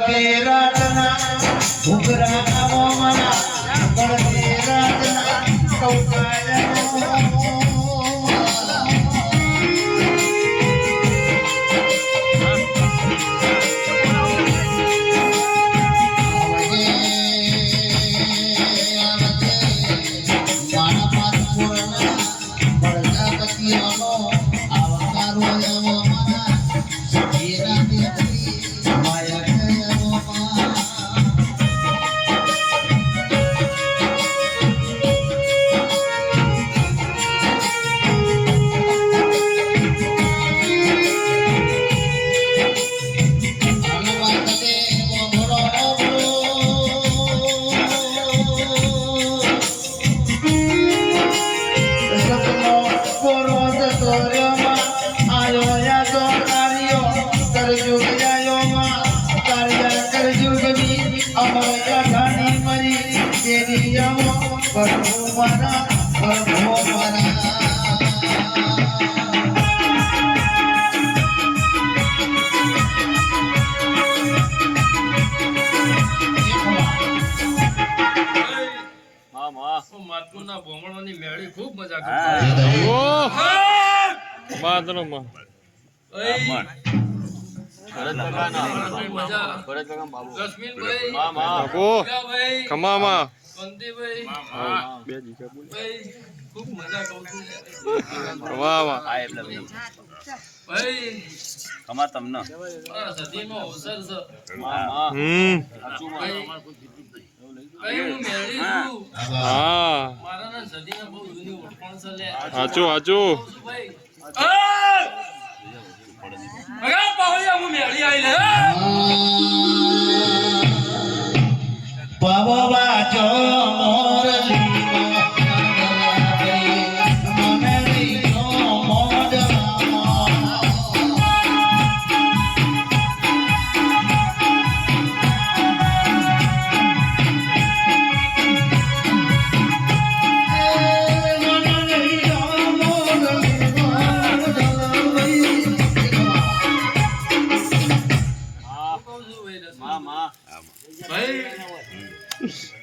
I'm gonna be right now. કરજુગની અમર મરી તેરી યમો પ્રભુ મારા પ્રભુ મારા માતૃના ભોમણોની મેળી ખૂબ મજા. કરતો ઓ બાદરોમાં ભરત કાકાના મજા ભરત કાકા બાબુ લક્ષ્મીભાઈ માં માં બાપુ ખમામાં કંદીભાઈ હા બે દીકરા બોલ ભાઈ ખૂબ મજા કહું છું. ખમામાં. હા એટલે ભાઈ કમા તમને. સદીનો અવસર છે. હમ. હું મારા ના બહુ જૂની ઓળખાણ છે લે. હાચું હાચું ભાઈ. અગા પાવડિયા હું મેળી આઈ લે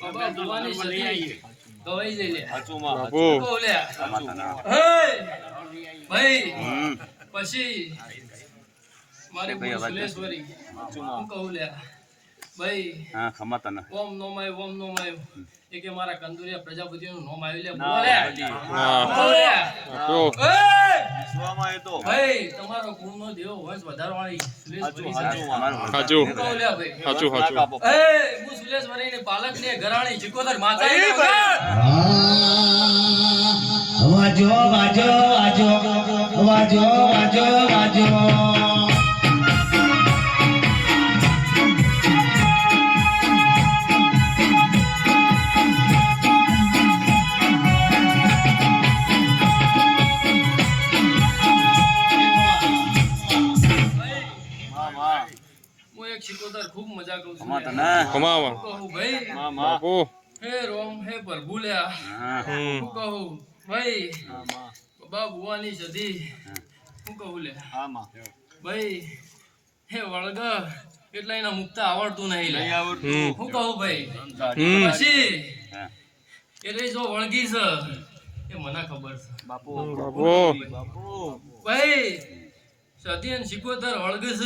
બાબા ગવાઈ જઈ લે બાપુ લે કમા તને હે ભાઈ પછી મારી સાચું હું કહું લે ભાઈ હા ખમા તને ઓમ નોમાય ઓમ નોમાય એ કે મારા કંદુરિયા પ્રજાપતિનું નોમ આવ્યું લે બોલે. બોલે. બાપુ એ! એ તો. ભાઈ તમારો કુળનો દેવો વંશ વધારવાળી સાચું સુલેશ્વરી છે. સાચું માં હું કહું લે ભાઈ. હાચું હાચું. એ હું સુલેશ્વરીની પાલકની ઘરાણી ચિકોદર માતા ભાઈ, વાજો વાજો. વાજો વાજો વાજો વાજો. મજા કરું છું કમા લે. તને ખમામાં કહું ભાઈ માં માં. બાપુ. હે રોમ હે પ્રભુ લ્યા હું. કહું ભાઈ હા માં. સદી હું. કહું લે. ભાઈ હે વળગ એટલે એના મુકતા આવડતું નહીં લઈ આવડતું. હું કહું ભાઈ. પછી એટલે જો વળગી છે એ મને ખબર છે. બાપુ. બાપુ. બાપુ. ભાઈ સદી શિકોતર વળગસ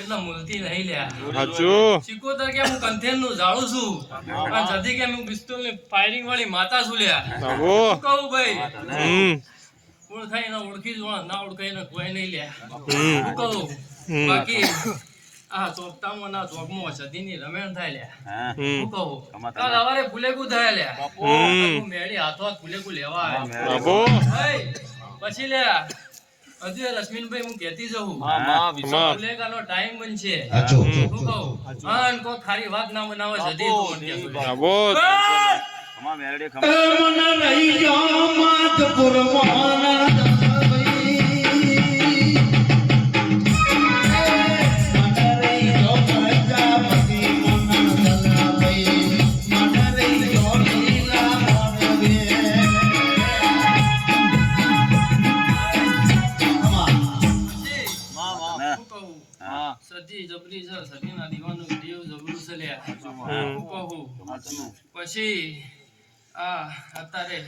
એટલા મૂલતી નહીં લ્યા. હાચું શિકોતર કે હું કંથેરનું જાળું છું? પણ સદી કે હું પિસ્તોલની ફાયરિંગ વાળી માતા છું લ્યા. કહું ભાઈ? હમ. ઓળખાય ને ઓળખી જ ના ઓળખાય ને કોઈ નહીં લ્યા. કહું? બાકી આ ચોપટામાં ના ચોકમાં સદીની રમેણ થાય લ્યા. હું. કહું? કાલ સવારે ફુલેકું થાય લ્યા. હમ. મેળી હાથો હાથ ફુલેકું લેવા ભાઈ, પછી લ્યા. હજુ એ રશ્મિનભાઈ હું કહેતી જઉં ફુલેકાનો ટાઈમ બનશે. હું કહું હા અને કોઈ ખારી વાત ના બનાવે જતી મેરડે ખમા મન રહી જબરી છે સદીના દીવાનો દેવ જબરું છે લ્યા. કહું પછી આ અત્યારે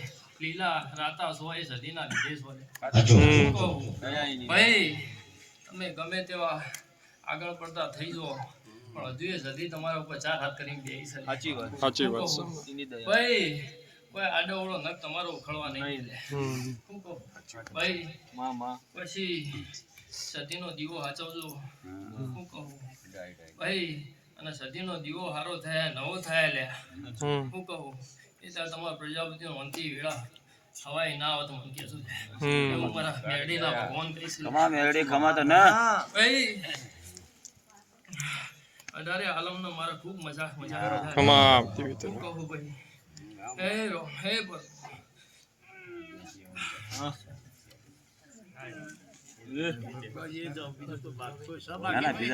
લીલા રાતા સોય એ સદીના લીધે છો લે. સાચું. હમ. હું કહું દયા એની. ભાઈ તમે ગમે તેવા આગળ પડતા થઈ જાઓ. પણ હજુ એ સદી તમારા ઉપર ચાર હાથ કરીને બેસી છે સાચી વાત. સાચી વાત. ભાઈ કોઈ આડો ઓળો નખ તમારો ઉખડવા નહીં લે શું કહું? ભાઈ પછી સતીનો દીવો હાચવજો. શું કહું? ભાઈ અને સતીનો દીવો હારો થાય નવો થાય લે. શું કહું? એ ત્યારે તમારા પ્રજાપતિનો અંતિ વેળા. હવાઈ ના આવે તો મને મારા મેરડીના ભગવાન કહીશ ખમા મેરડી ખમા તો ના. ભાઈ અઢારે આલમનો મારે ખૂબ મજા મજા. ખમા શું કહું ભાઈ? હે રો હે પર ના ના બીજા